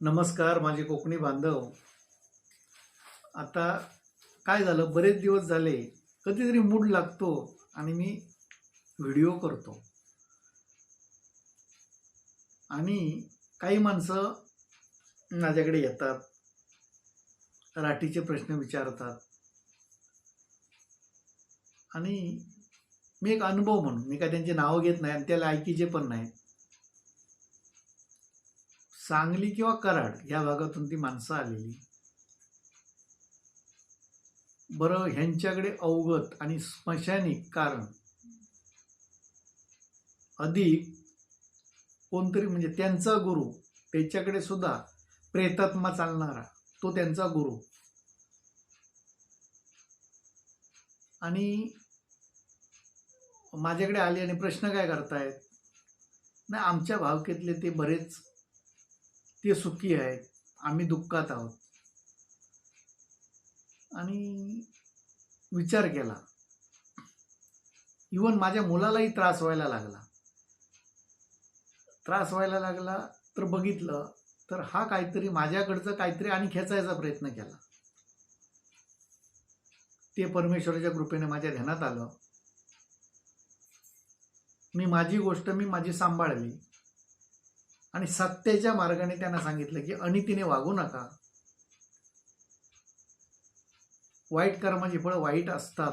नमस्कार माझे कोकणी बांधव. आता काय झालं? बरेच दिवस झाले कधीतरी मूड लागतो आणि मी व्हिडिओ करतो. आणि काही माणसं माझ्याकडे येतात राठीचे प्रश्न विचारतात. आणि मी एक अनुभव म्हणून मी काय त्यांची नावं घेत नाही आणि त्याला ऐकीचे पण नाही सांगली किंवा कराड या भागातून ती माणसं आलेली. बरं ह्यांच्याकडे अवगत आणि स्मशानिक कारण. अधिक कोणतरी म्हणजे त्यांचा गुरु त्याच्याकडे सुद्धा प्रेतात्मा चालणारा तो त्यांचा गुरु. आणि माझ्याकडे आले आणि प्रश्न काय करतायत? नाही आमच्या भावकेतले ते बरेच ते सुखी आहेत. आम्ही दुःखात आहोत. आणि विचार केला. इवन माझ्या मुलालाही त्रास व्हायला लागला. त्रास व्हायला लागला तर बघितलं तर हा काहीतरी माझ्याकडचं काहीतरी आणि खेचायचा प्रयत्न केला. ते परमेश्वराच्या कृपेने माझ्या ध्यानात आलं. मी माझी गोष्ट मी माझी सांभाळली. आणि सत्तेच्या मार्गाने त्यांना सांगितलं की अनितीने वागू नका. वाईट कर्माची फळं वाईट असतात.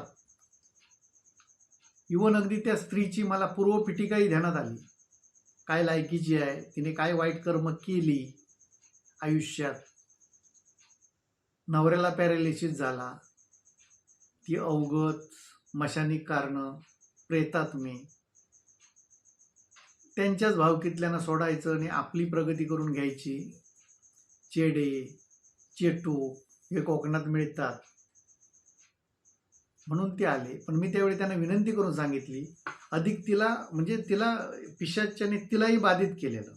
इवन अगदी त्या स्त्रीची मला पूर्वपिटिकाही ध्यानात आली. काय लायकीची आहे? तिने काय वाईट कर्म केली आयुष्यात? नवऱ्याला पॅरालिसिस झाला. ती अवगत मशानिक कारणं प्रेतात्मे. त्यांच्याच भावकीतल्यांना सोडायचं आणि आपली प्रगती करून घ्यायची. चेडे चेटू हे कोकणात मिळतात. म्हणून ते आले. पण मी त्यावेळी त्यांना विनंती करून सांगितली. अधिक तिला म्हणजे तिला पिशाच्याने तिलाही बाधित केलेलं.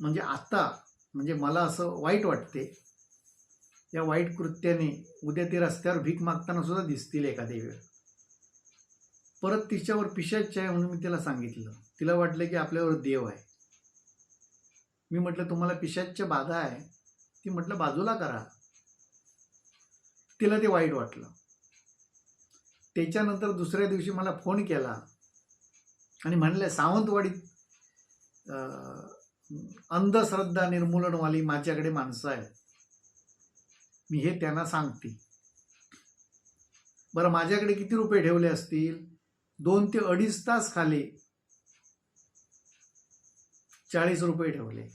म्हणजे आता म्हणजे मला असं वाईट वाटते. या वाईट कृत्याने उद्या ते रस्त्यावर भीक मागताना सुद्धा दिसतील एखाद्या वेळ. परत तिच्यावर पिशाच आहे म्हणून मी तिला सांगितलं. तिला वाटलं की आपल्यावर देव आहे. मी म्हटलं तुम्हाला पिशाच्या बाधा आहे. ती म्हटलं बाजूला करा. तिला ते वाईट वाटलं. त्याच्यानंतर दुसऱ्या दिवशी मला फोन केला आणि म्हणलं सावंतवाडीत अंधश्रद्धा निर्मूलनवाली माझ्याकडे माणसं आहेत. मी हे त्यांना सांगते. बरं माझ्याकडे किती रुपये ठेवले असतील? दोन ते अडीच तास खाली चाळीस रुपये ठेवले.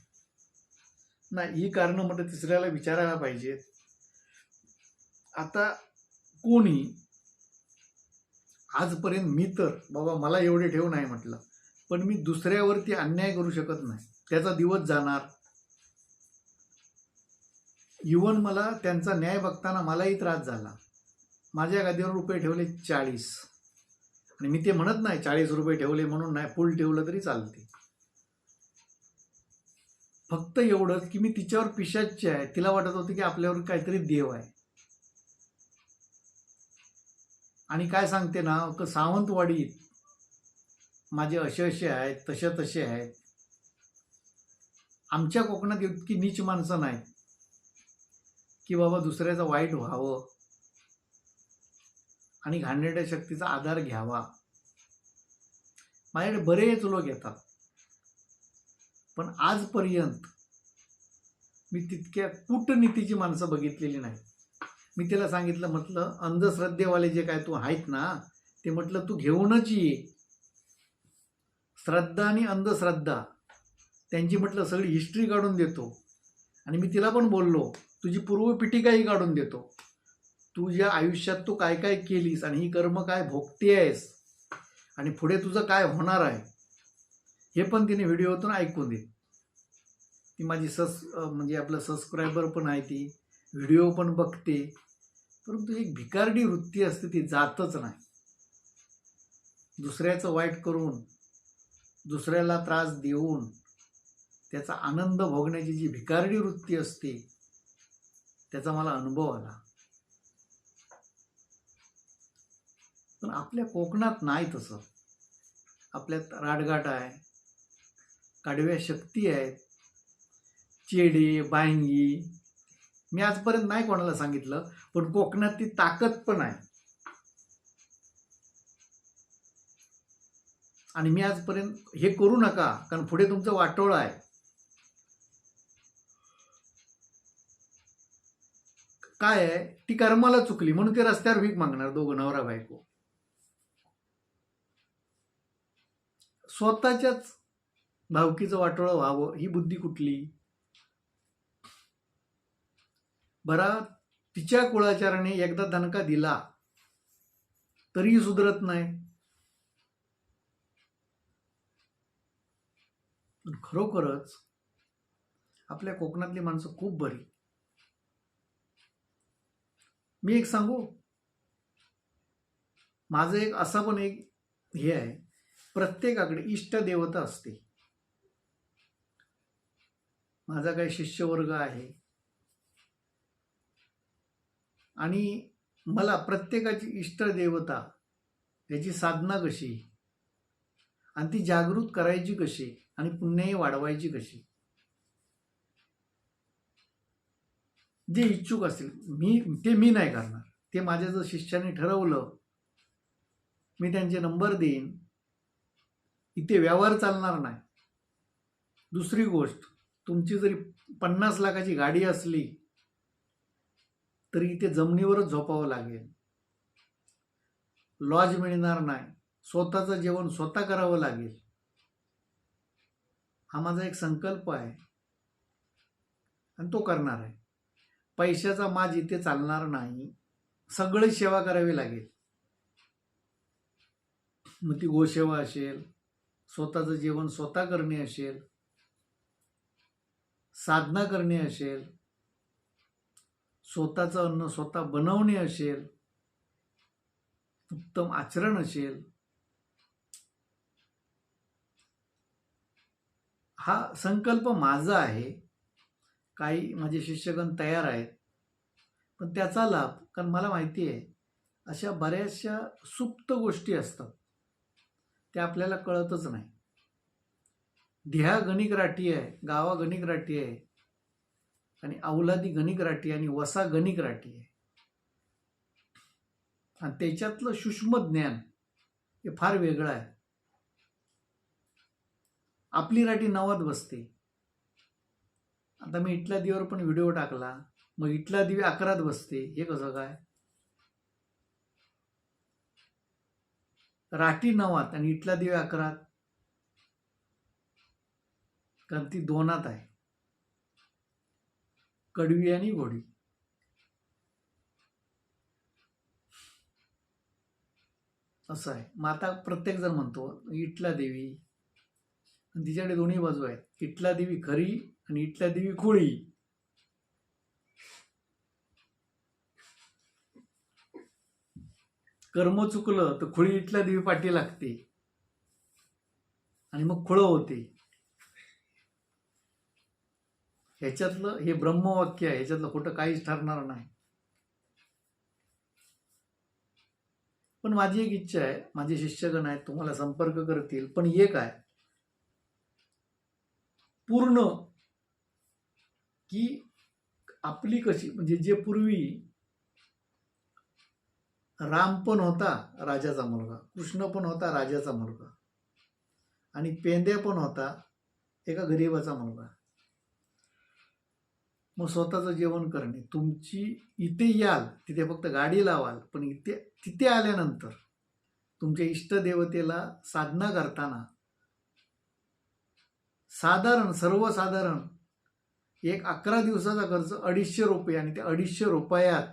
नाही ही कारणं म्हटलं तिसऱ्याला विचारायला पाहिजेत. आता कोणी आजपर्यंत मी तर बाबा मला एवढे ठेव नाही म्हटलं पण मी दुसऱ्यावरती अन्याय करू शकत नाही. त्याचा दिवस जाणार. इवन मला त्यांचा न्याय बघताना मलाही त्रास झाला. माझ्या गादीवर रुपये ठेवले चाळीस. आणि मी ते म्हणत नाही चाळीस रुपये ठेवले म्हणून नाही फुल ठेवलं तरी चालते. फक्त एवढंच की मी तिच्यावर पिशाची आहे. तिला वाटत होतं की आपल्यावर काहीतरी देव आहे. आणि काय सांगते ना क सावंतवाडीत माझे असे असे आहेत तसे तसे आहेत. आमच्या कोकणात इतकी नीच माणसं नाहीत. की बाबा दुसऱ्याचं वाईट व्हावं. आणि घाणेरड्या शक्तीचा आधार घ्यावा. माझ्याकडे बरेच लोक येतात. पण आजपर्यंत मी तितक्या कूटनीतीची माणसं बघितलेली नाही. मी त्याला सांगितलं म्हटलं अंधश्रद्धेवाले जे काय तू आहेत ना ते म्हटलं तू घेऊनच ये. श्रद्धा आणि अंधश्रद्धा. त्यांची म्हटलं सगळी हिस्ट्री काढून देतो. आणि मी तिला पण बोललो तुझी पूर्वपिटिकाही काढून देतो. तुझ्या आयुष्यात तू काय काय केलीस आणि ही कर्म काय भोगते आहेस? आणि पुढे तुझं काय होणार आहे? हे पण तिने व्हिडिओतून ऐकून दे ती माझी सस म्हणजे आपलं सबस्क्रायबर पण आहे ती. व्हिडिओ पण बघते. परंतु एक भिकारडी वृत्ती असते ती जातच नाही. दुसऱ्याचं वाईट करून दुसऱ्याला त्रास देऊन त्याचा आनंद भोगण्याची जी भिकारडी वृत्ती असते त्याचा मला अनुभव आला. पण आपल्या कोकणात नाही तसं. आपल्यात राडगाट आहे काडव्या शक्ती आहेत चेडे बायंगी मी आजपर्यंत नाही कोणाला सांगितलं पण कोकणात ती ताकद पण आहे. आणि मी आजपर्यंत हे करू नका कारण पुढे तुमचं वाटोळं आहे. काय आहे? ती कर्माला चुकली म्हणून ते रस्त्यावर भीक मागणार दोघं नवरा बायको. स्वतःच्याच भावकीचं वाटोळं व्हावं ही बुद्धी कुठली? बरा तिच्या कुळाचाराने एकदा दणका दिला तरीही सुधरत नाही. खरोखरच आपल्या कोकणातली माणसं खूप बरी. मी एक सांगू? माझं एक असा पण एक हे आहे. प्रत्येकाकडे इष्ट देवता असते. माझा काही शिष्यवर्ग आहे. आणि मला प्रत्येकाची इष्ट देवता याची साधना कशी? आणि ती जागृत करायची कशी? आणि पुण्याही वाढवायची कशी? जे इच्छुक असतील मी ते मी नाही करणार. ते माझ्या जर शिष्याने ठरवलं मी त्यांचे नंबर देईन इथे व्यवहार चालणार नाही. दुसरी गोष्ट तुमची जरी पन्नास लाखाची गाडी असली तरी इथे जमिनीवरच झोपावं लागेल. लॉज मिळणार नाही. स्वतःचं जेवण स्वतः करावं लागेल. हा माझा एक संकल्प आहे. आणि तो करणार आहे. पैशाचा माझ इथे चालणार नाही. सगळी सेवा करावी लागेल. मग ती गोसेवा असेल स्वतःचं जेवण स्वतः करणे असेल साधना करणे असेल स्वतःचं अन्न स्वतः बनवणे असेल उत्तम आचरण असेल हा संकल्प माझा आहे. काही माझे शिष्यगण तयार आहेत. पण त्याचा लाभ कारण मला माहिती आहे अशा बऱ्याचशा सुप्त गोष्टी असतात. ते आपल्याला कळतच नाही. ध्या गणिक राठी आहे गावा गणिक राठी आहे आणि औलादी गणिक राठी आणि वसा गणिक राठी आहे. आणि त्याच्यातलं सूक्ष्म ज्ञान हे फार वेगळं आहे. आपली राठी नवात बसते. आता मी इटल्या दिव्यावर पण व्हिडिओ टाकला. मग इटला दिवे अकरात बसते. हे कसं काय? राठी नवात आणि इटला देव अकरात. कारण ती दोनात आहे. कडवी आणि घोडी असं आहे. मग आता प्रत्येक जण म्हणतो इटला देवी. तिच्याकडे दोन्ही बाजू आहेत. इटला देवी खरी आणि इटल्या देवी खोळी. कर्म चुकलं तर खुळी इथल्या देवी पाठी लागते. आणि मग खुळं होते. ह्याच्यातलं हे ब्रह्मवाक्य आहे. ह्याच्यातलं कुठं काहीच ठरणार नाही. पण माझी एक इच्छा आहे. माझे शिष्यगण आहेत तुम्हाला संपर्क करतील. पण एक आहे पूर्ण की आपली कशी? म्हणजे जे पूर्वी राम पण होता राजाचा मुलगा कृष्ण पण होता राजाचा मुलगा आणि पेंद्या पण होता एका गरीबाचा मुलगा. मग स्वतःचं जेवण करणे. तुमची इथे याल तिथे फक्त गाडी लावाल पण इथे तिथे आल्यानंतर तुमच्या इष्टदेवतेला साधना करताना साधारण सर्वसाधारण एक अकरा दिवसाचा खर्च अडीचशे रुपये आणि त्या अडीचशे रुपयात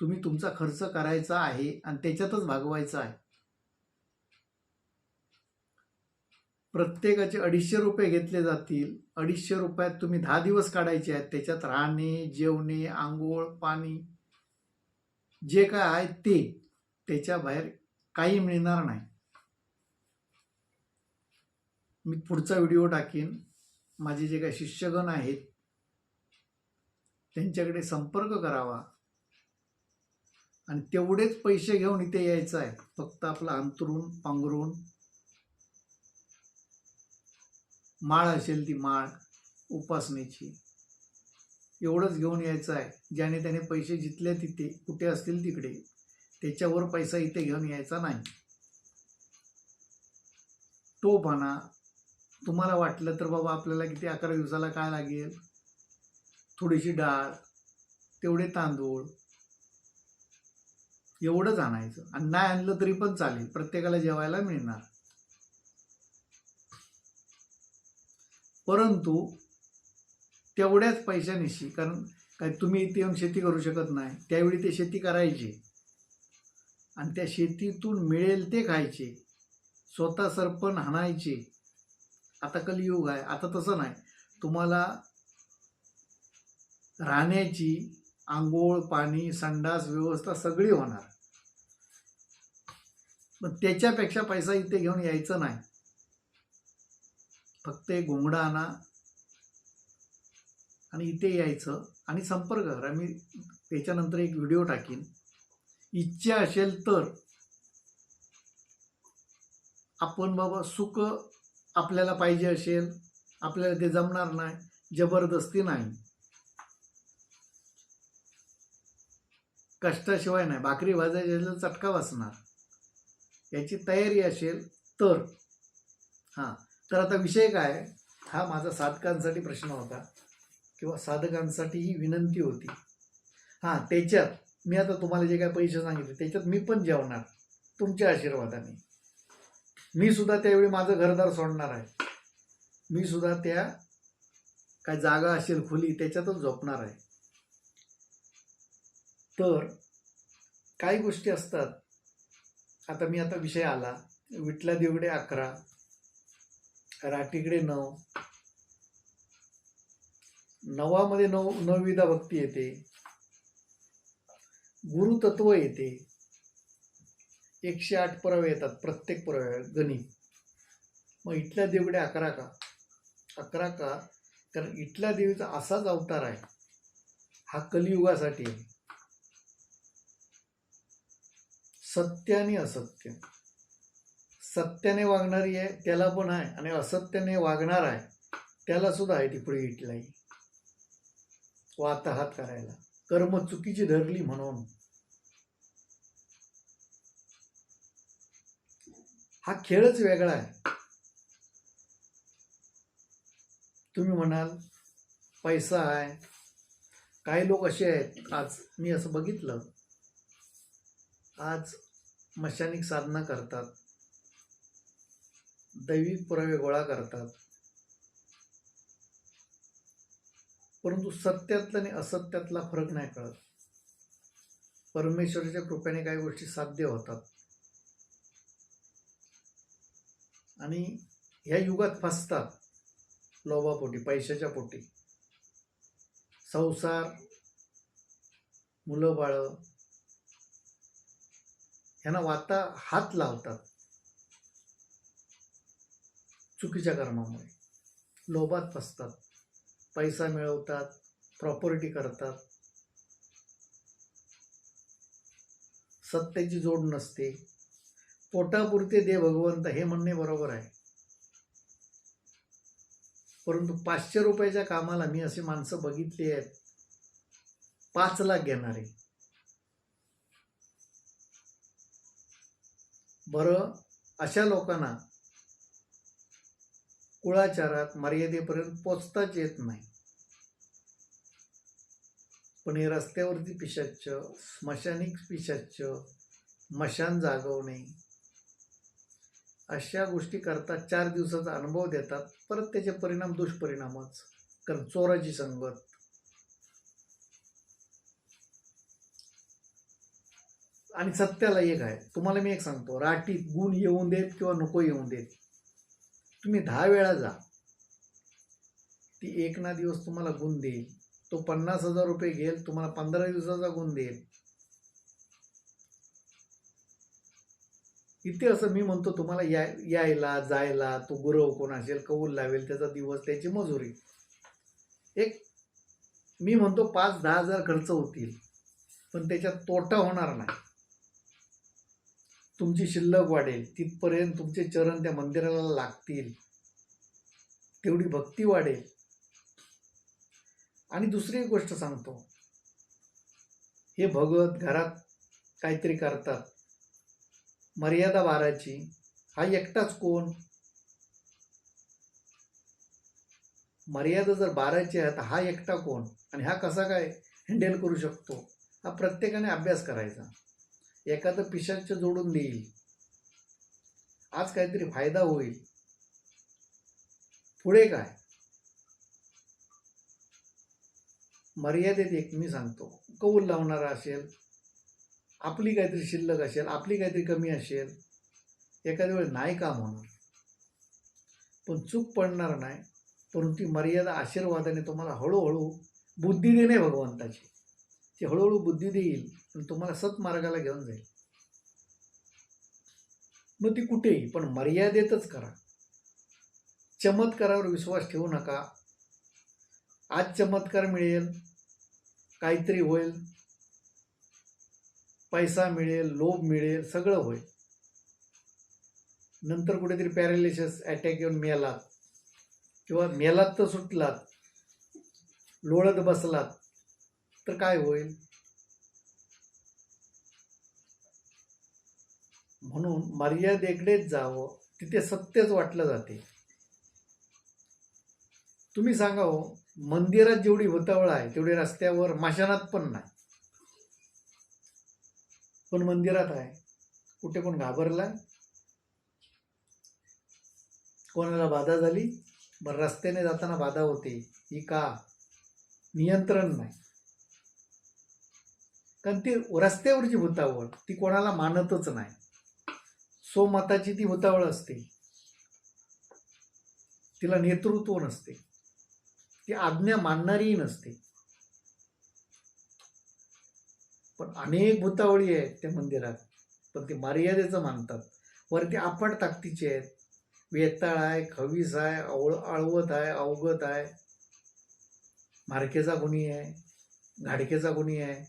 तुम्ही तुमचा खर्च करायचा आहे आणि त्याच्यातच भागवायचा आहे. प्रत्येकाचे अडीचशे रुपये घेतले जातील. अडीचशे रुपयात तुम्ही दहा दिवस काढायचे आहेत. त्याच्यात राहणे जेवणे आंघोळ पाणी जे काय आहे ते त्याच्या बाहेर काही मिळणार नाही. मी पुढचा व्हिडिओ टाकीन. माझे जे काही शिष्यगण आहेत त्यांच्याकडे संपर्क करावा. आणि तेवढेच पैसे घेऊन इथे यायचं आहे. फक्त आपलं अंतरून पांघरून माळ असेल ती माळ उपासनेची. एवढंच घेऊन यायचं आहे. ज्याने त्याने पैसे जिथले तिथे कुठे असतील तिकडे त्याच्यावर पैसा इथे घेऊन यायचा नाही. तो म्हणा तुम्हाला वाटलं तर बाबा आपल्याला किती अकरा दिवसाला काय लागेल? थोडीशी डाळ तेवढे तांदूळ एवढंच आणायचं. आणि नाही आणलं तरी पण चालेल. प्रत्येकाला जेवायला मिळणार. परंतु तेवढ्याच पैशानिशी कारण काय तुम्ही इथे येऊन शेती करू शकत नाही. त्यावेळी ते शेती करायची. आणि त्या शेतीतून मिळेल ते खायचे. स्वतः सरपण हाणायचे आता कलियुग आहे. आता तसं नाही. तुम्हाला राहण्याची आंघोळ पाणी संडास व्यवस्था सगळी होणार. पण त्याच्यापेक्षा पैसा इथे घेऊन यायचं नाही. फक्त एक घोंगडा आणा आणि इथे यायचं आणि संपर्क करा. मी त्याच्यानंतर एक व्हिडिओ टाकीन. इच्छा असेल तर आपण बाबा सुख आपल्याला पाहिजे असेल आपल्याला ते जमणार नाही जबरदस्ती नाही. कष्टाशिवाय नाही. भाकरी भाजायची असेल चटका वाचणार याची तयारी असेल तर. हां. तर आता विषय काय? हा माझा साधकांसाठी प्रश्न होता. किंवा साधकांसाठी ही विनंती होती. हां त्याच्यात मी आता तुम्हाला जे काय पैसे सांगितले त्याच्यात मी पण जेवणार. तुमच्या आशीर्वादाने. मी सुद्धा त्यावेळी माझं घरदार सोडणार आहे. मी सुद्धा त्या काय जागा असेल खुली त्याच्यातच झोपणार आहे. तर काही गोष्टी असतात. आता मी आता विषय आला. विठला देवडे अकरा राटीकडे नऊ नवामध्ये नऊ नवविधा भक्ती येते. गुरुतत्व येते. एकशे आठ पुरावे येतात प्रत्येक पुराव्या गणित. मग इथल्या देवडे अकरा का? अकरा का? कारण इथल्या देवीचा असाच अवतार आहे. हा कलियुगासाठी आहे. सत्य आणि असत्य. सत्याने वागणारी आहे त्याला पण आहे आणि असत्याने वागणार आहे त्याला सुद्धा आहे ती पुढे इटलाई वाताहात करायला. कर्म चुकीची धरली म्हणून. हा खेळच वेगळा आहे. तुम्ही म्हणाल पैसा आहे. काही लोक असे आहेत आज मी असं बघितलं. आज मशानिक साधना करतात. दैविक पुरावे गोळा करतात. परंतु सत्यातला आणि असत्यातला फरक नाही कळत. परमेश्वराच्या कृपेने काही गोष्टी साध्य होतात. आणि ह्या युगात फसतात. लोभापोटी पैशाच्या पोटी. संसार मुलं बाळं ह्यांना वाता हात लावतात. चुकीच्या कर्मामुळे. लोभात फसतात. पैसा मिळवतात. प्रॉपर्टी करतात. सत्तेची जोड नसते. पोटापुरते दे भगवंत हे म्हणणे बरोबर आहे. परंतु पाचशे रुपयाच्या कामाला मी असे माणसं बघितली आहेत. पाच लाख घेणारे. बरं अशा लोकांना कुळाचारात मर्यादेपर्यंत पोचताच येत नाही. पण हे रस्त्यावरती पिशाच स्मशानिक पिशाच मशान जागवणे अशा गोष्टी करतात चार दिवसाचा अनुभव देतात. परत त्याचे परिणाम दुष्परिणामच. कारण चोराची संगत आणि सत्याला एक आहे. तुम्हाला मी एक सांगतो. राठीत गुण येऊन देत किंवा नको येऊन देत. तुम्ही दहा वेळा जा. ती एक ना दिवस तुम्हाला गुण देईल. तो पन्नास हजार रुपये घेईल तुम्हाला पंधरा दिवसाचा गुण देईल. इथे असं मी म्हणतो तुम्हाला या यायला जायला तो गुरव कोण असेल कौल लावेल त्याचा दिवस त्याची मजुरी. एक मी म्हणतो पाच दहा हजार खर्च होतील. पण त्याच्यात तोटा होणार नाही. तुमची शिल्लक वाढेल तिथपर्यंत तुमचे चरण त्या मंदिराला लागतील. तेवढी भक्ती वाढेल. आणि दुसरी एक गोष्ट सांगतो. हे भगवत घरात काहीतरी करतात. मर्यादा बाराची. हा एकटाच कोण? मर्यादा जर बाराची आहे तर हा एकटा कोण? आणि हा कसा काय हँडल करू शकतो? हा प्रत्येकाने अभ्यास करायचा. एखादं पिशाच जोडून देईल. आज काहीतरी फायदा होईल. पुढे काय? मर्यादेत एक मी सांगतो. कौल लावणारा असेल आपली काहीतरी शिल्लक असेल आपली काहीतरी कमी असेल एखाद्या वेळेस नाही काम होणार. पण चूक पडणार नाही परंतु ती मर्यादा आशीर्वादाने तुम्हाला हळूहळू बुद्धी देणे भगवंताची. ती हळूहळू बुद्धी देईल. आणि तुम्हाला सत्मार्गाला घेऊन जाईल. मग ती कुठेही पण मर्यादेतच करा. चमत्कारावर विश्वास ठेवू नका. आज चमत्कार मिळेल काहीतरी होईल. पैसा मिळेल लोभ मिळेल सगळं होईल. नंतर कुठेतरी पॅरालिसिस अटॅक येऊन मेलात. किंवा मेलात तर सुटलात लोळत बसलात तर काय होईल? म्हणून मर्यादेकडेच जावं तिथे सत्यच वाटलं जाते. तुम्ही सांगा हो मंदिरात जेवढी भुतावळ आहे तेवढी रस्त्यावर माशानात पण नाही. पण मंदिरात आहे. कुठे कोण घाबरला कोणाला बाधा झाली? बरं रस्त्याने जाताना बाधा होते. ही का? नियंत्रण नाही. कारण ती रस्त्यावरची भूतावळ ती कोणाला मानतच नाही. स्वमताची ती भूतावळ असते. तिला नेतृत्व नसते. ती आज्ञा मानणारीही नसते. पण अनेक भूतावळी आहेत त्या मंदिरात. पण ते मर्यादेचं मानतात. वरती आपण ताकदीचे आहेत. वेताळ आहे खवीस आहे अवळ आळवत आहे अवगत आहे. मारकेचा गुणी आहे घाडकेचा गुणी आहे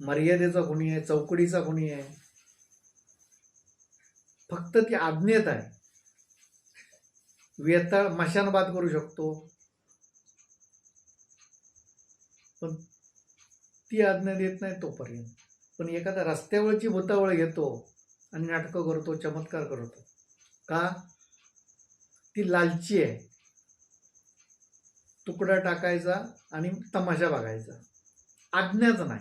मर्यादेचा गुणी आहे चौकडीचा गुणी आहे. फक्त ती आज्ञेत आहे. वेताळ मशानबाद करू शकतो. पण ती आज्ञा देत नाही तोपर्यंत. पण एखादा रस्त्यावरची भूतावळ घेतो आणि नाटकं करतो चमत्कार करतो. का? ती लालची आहे. तुकडा टाकायचा आणि तमाशा बघायचा. आज्ञाच नाही.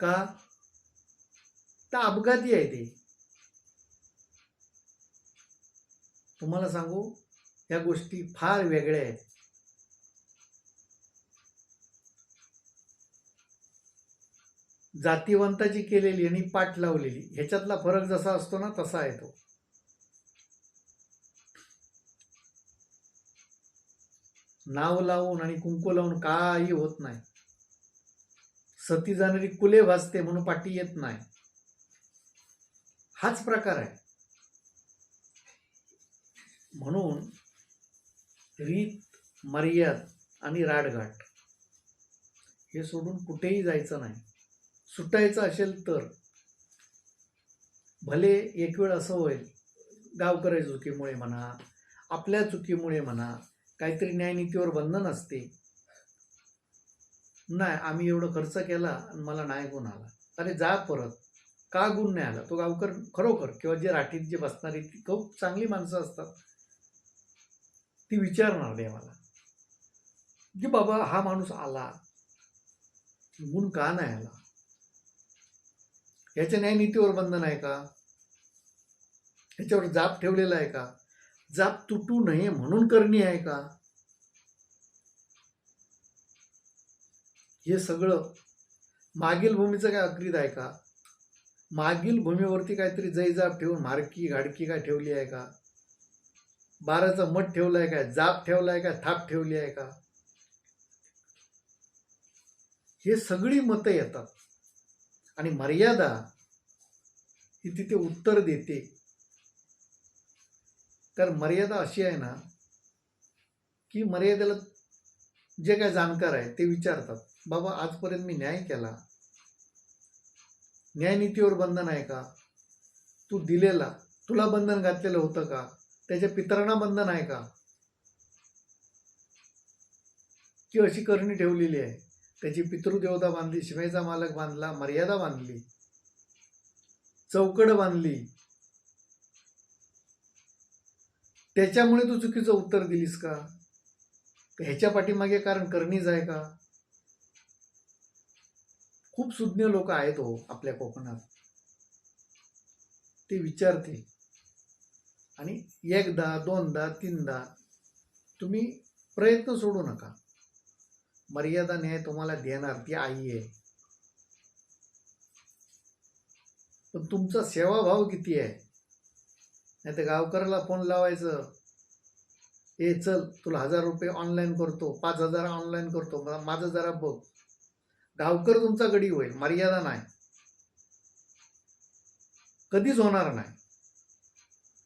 का? तर अपघाती आहे ते. तुम्हाला सांगू या गोष्टी फार वेगळ्या आहेत. जातीवंताची केलेली आणि पाठ लावलेली ह्याच्यातला फरक जसा असतो ना तसा आहे तो. नाव लावून आणि कुंकू लावून काही होत नाही. सती जाणारी कुले भासते म्हणून पाठी येत नाही. हाच प्रकार आहे. म्हणून रीत मर्याद आणि राडघाट हे सोडून कुठेही जायचं नाही. सुटायचं असेल तर भले एक वेळ असं होईल गावकऱ्या चुकीमुळे म्हणा आपल्या चुकीमुळे म्हणा काहीतरी न्यायनीतीवर बंधन असते. नाही आम्ही एवढं खर्च केला आणि मला नाही गुण आला. अरे जा परत. का गुण नाही आला? तो गावकर खरोखर किंवा जे राठीत जे बसणारी ती खूप चांगली माणसं असतात. ती विचारणार देवाला की बाबा हा माणूस आला. गुण का नाही आला? याच्या न्यायनीतीवर बंधन आहे का? याच्यावर जाप ठेवलेला आहे का? जाप तुटू नये म्हणून करणी आहे का? हे सगळं मागील भूमीचं काय अक्रीत आहे का? मागील भूमीवरती काहीतरी जैजाप ठेवून मारकी घाडकी काय ठेवली आहे का? बाराचं मठ ठेवलं आहे का जाप ठेवला आहे का थाप ठेवली आहे का? हे सगळी मतं येतात. आणि मर्यादा ही तिथे उत्तर देते. तर मर्यादा अशी आहे ना की मर्यादेला जे काय जाणकार आहे ते विचारतात. बाबा आजपर्यंत मी न्याय केला. न्यायनीतीवर बंधन आहे का? तू दिलेला तुला बंधन घातलेलं होतं का? त्याच्या पितरांना बंधन आहे का? की अशी करणी ठेवलेली आहे. त्याची पितृदेवता बांधली शिमेचा मालक बांधला मर्यादा बांधली चौकड बांधली. त्याच्यामुळे तू चुकीचं उत्तर दिलीस का? का ह्याच्या पाठीमागे कारण करणीच आहे का? खूप सुज्ञ लोक आहेत हो आपल्या कोकणात. ते विचारतील. आणि एकदा दोनदा तीनदा तुम्ही प्रयत्न सोडू नका. मर्यादा न्याय तुम्हाला देणार ती आई आहे. पण तुमचा सेवाभाव किती आहे? नाही तर गावकऱ्याला फोन लावायचं. ए चल तुला हजार रुपये ऑनलाईन करतो पाच हजार ऑनलाईन करतो माझं जरा बघ. गावकर तुमचा गडी होईल मर्यादा नाही. कधीच होणार नाही.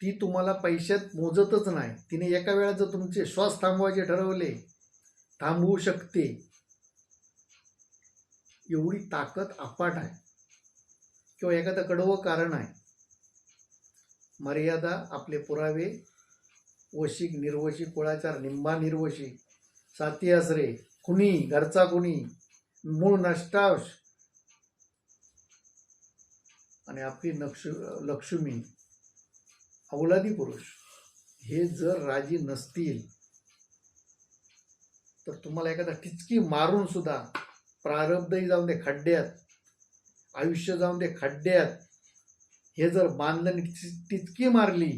ती तुम्हाला पैशात मोजतच नाही. तिने एका वेळा जर तुमचे श्वास थांबवायचे ठरवले थांबवू शकते. एवढी ताकद अपाट आहे. किंवा एखादं कडवं कारण आहे. मर्यादा आपले पुरावे वशिक निर्वशिक कुळाचार निंबा निर्वशिक साती आसरे कुणी घरचा कुणी मूळ नष्टावश आणि आपली नक्ष लक्ष्मी अवलादी पुरुष हे जर राजी नसतील तर तुम्हाला एखादा टिचकी मारून सुद्धा प्रारब्धही जाऊन दे खड्ड्यात आयुष्य जाऊन दे खड्ड्यात हे जर बांधलं आणि टिचकी मारली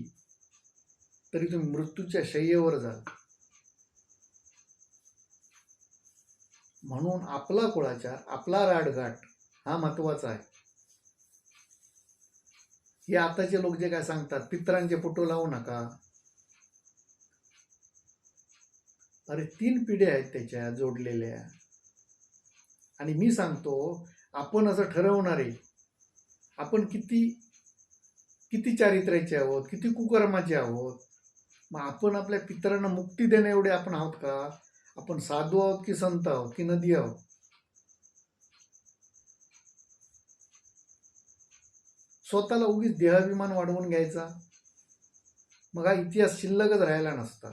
तरी तुम्ही मृत्यूच्या शय्येवर जाल. म्हणून आपला कुळाचार आपला राडघाट हा महत्त्वाचा आहे. हे आताचे लोक जे काय सांगतात पित्रांचे फोटो लावू नका. अरे तीन पिढ्या आहेत त्याच्या जोडलेल्या. आणि मी सांगतो आपण असं ठरवणारे आपण किती किती चारित्र्याचे आहोत किती कुकर्माचे आहोत मग आपण आपल्या पितरांना मुक्ती देण्या एवढे आपण आहोत का? आपण साधू आहोत की संत आहोत की नदी आहोत? स्वतःला उगीच देहाभिमान वाढवून घ्यायचा? मग हा इतिहास शिल्लकच राहिला नसता.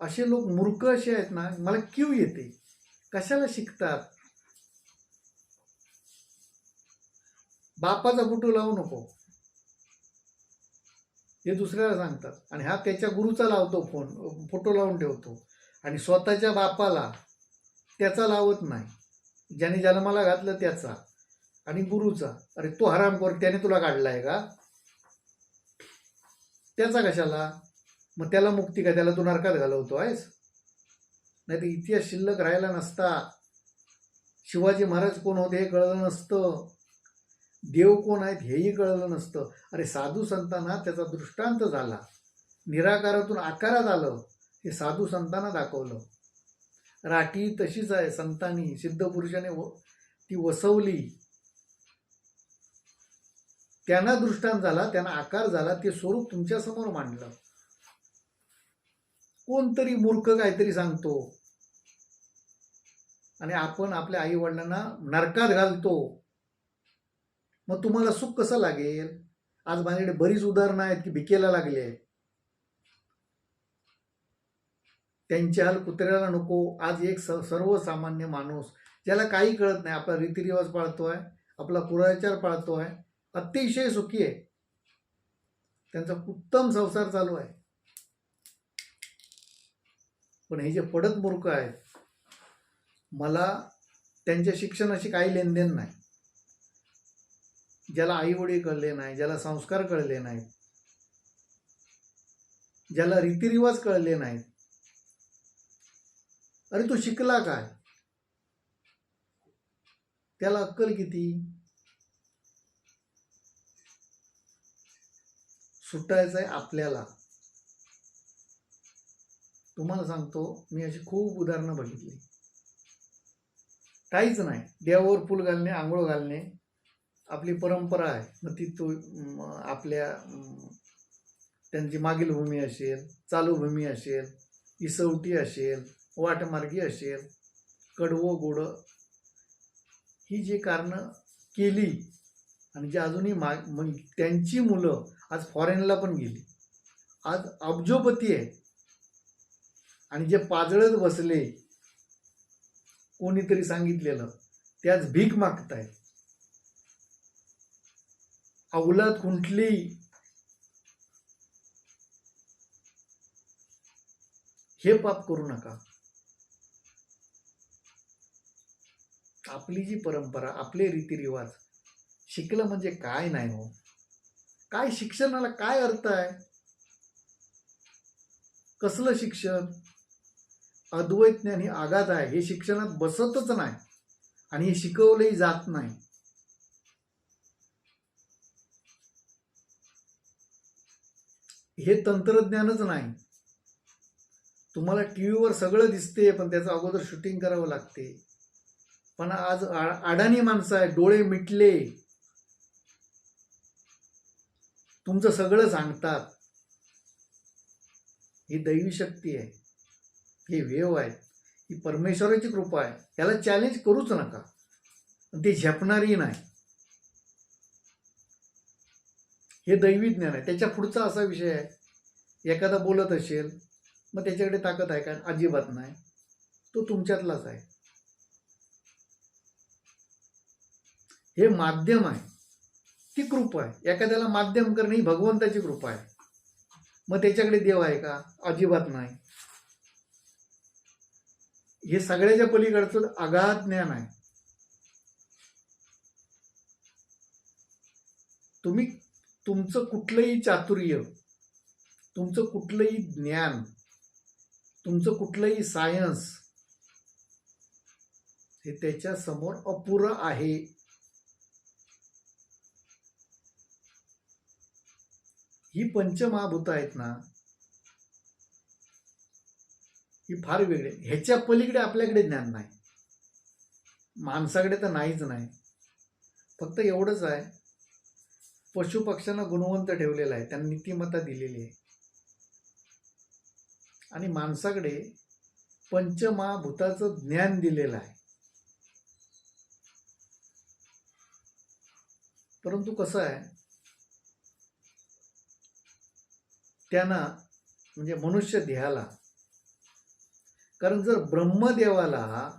असे लोक मूर्ख असे आहेत ना मला क्यू येते. कशाला शिकतात? बापाचा बुटू लावू नको. हे दुसऱ्याला सांगतात. आणि हा त्याच्या गुरुचा लावतो फोन फोटो लावून ठेवतो. आणि स्वतःच्या बापाला त्याचा लावत नाही. ज्याने जन्माला घातलं त्याचा आणि गुरुचा. अरे तो हराम कर त्याने तुला काढलाय का? त्याचा कशाला? मग त्याला मुक्ती का? त्याला तू नरकात घालवतो आहेस? नाही तर इतिहास शिल्लक राहिला नसता. शिवाजी महाराज कोण होते हे कळलं नसतं. देव कोण आहेत हेही कळलं नसतं. अरे साधू संतांना त्याचा दृष्टांत झाला. निराकारातून आकारात आलं. हे साधू संतांना दाखवलं. राठी तशीच आहे संतांनी. सिद्ध पुरुषाने व ती वसवली. त्यांना दृष्टांत झाला त्यांना आकार झाला ते स्वरूप तुमच्यासमोर मांडलं. कोणतरी मूर्ख काहीतरी सांगतो. आणि आपण आपल्या आई वडिलांना नरकात घालतो. मग तुम्हाला सुख कसं लागेल? आज माझ्याकडे बरीच उदाहरणं आहेत की भिकेला लागले. आहेत त्यांच्या हाल कुत्र्याला नको. आज एक स सर्वसामान्य माणूस ज्याला काही कळत नाही आपला रीतिरिवाज पाळतो आहे आपला पुराचार पाळतो आहे अतिशय सुखी आहे. त्यांचा उत्तम संसार चालू आहे. पण हे जे पडत मूर्ख आहेत मला त्यांच्या शिक्षणाशी काही लेनदेन नाही. ज्याला आई वडील कळले नाही ज्याला संस्कार कळले नाहीत ज्याला रीतिरिवाज कळले नाहीत. अरे तो शिकला काय? त्याला अक्कल किती? सुटायचं आहे आपल्याला. तुम्हाला सांगतो मी अशी खूप उदाहरणं बघितली. काहीच नाही. देवावर फुल घालणे आंघोळ घालणे आपली परंपरा आहे. मग ती तो आपल्या त्यांची मागील भूमी असेल चालू भूमी असेल इसवटी असेल वाटमार्गी असेल कडवं गोडं ही जी कारणं केली आणि जे अजूनही मा मग त्यांची मुलं आज फॉरेनला पण गेली. आज अब्जोपती आहे. आणि जे पाजळत बसले कोणीतरी सांगितलेलं त्याच भीक मागताय अवलाद कुंठली. हे पाप करू नका. आपली जी परंपरा आपले रीतिरिवाज शिकलं म्हणजे काय नाही हो? काय शिक्षणाला काय अर्थ आहे? कसलं शिक्षण? अद्वैत ज्ञान हे आघात आहे. हे शिक्षणात बसतच नाही आणि हे शिकवलंही जात नाही. हे तंत्रज्ञानच नाही. तुम्हाला टी व्हीवर सगळं दिसते पण त्याचं अगोदर शूटिंग करावं लागते. पण आज आ- अडाणी माणसं आहे डोळे मिटले. तुमचं सगळं सांगतात. ही दैवी शक्ती आहे. हे वेव आहे. ही परमेश्वराची कृपा आहे. याला चॅलेंज करूच नका. ती झेपणारी नाही. हे दैवी ज्ञान आहे. त्याच्या पुढचा असा विषय आहे. एखादा बोलत असेल मग त्याच्याकडे ताकद आहे का अजिबात नाही. तो तुमच्यातलाच आहे. हे माध्यम आहे. ती कृपा आहे. एखाद्याला माध्यम करणे ही भगवंताची कृपा आहे. मग त्याच्याकडे देव आहे का? अजिबात नाही. हे सगळ्याच्या पलीकडचं अगाध ज्ञान आहे. तुम्ही तुमचं कुठलंही चातुर्य तुमचं कुठलंही ज्ञान तुमचं कुठलंही सायन्स हे त्याच्यासमोर अपुरं आहे. ही पंचमहाभूत आहेत ना ही फार वेगळे. ह्याच्या पलीकडे आपल्याकडे ज्ञान नाही. माणसाकडे तर नाहीच नाही. फक्त एवढंच आहे पशु पक्ष्यांना गुणवंत ठेवलेला आहे. त्यांना नीतिमत्ता दिलेली आहे. आणि माणसाकडे पंचमहाभूताचं ज्ञान दिलेलं आहे. परंतु कसं आहे? त्यांना म्हणजे मनुष्य देहाला. कारण जर ब्रह्मदेवाला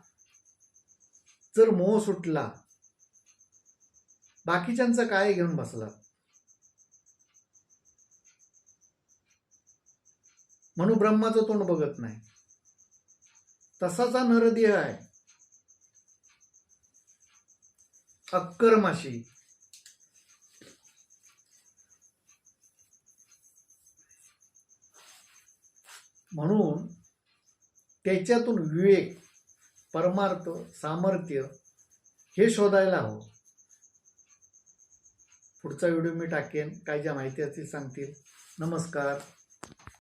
जर मोह सुटला बाकीच्यांचा काय घेऊन बसला? म्हणून ब्रह्माचं तोंड बघत नाही. तसाचा नरदेह आहे. अक्करमाशी. म्हणून त्याच्यातून विवेक परमार्थ सामर्थ्य हे शोधायला हवं. पुढचा व्हिडिओ मी टाकेन. काय ज्या माहिती असतील सांगतील. नमस्कार.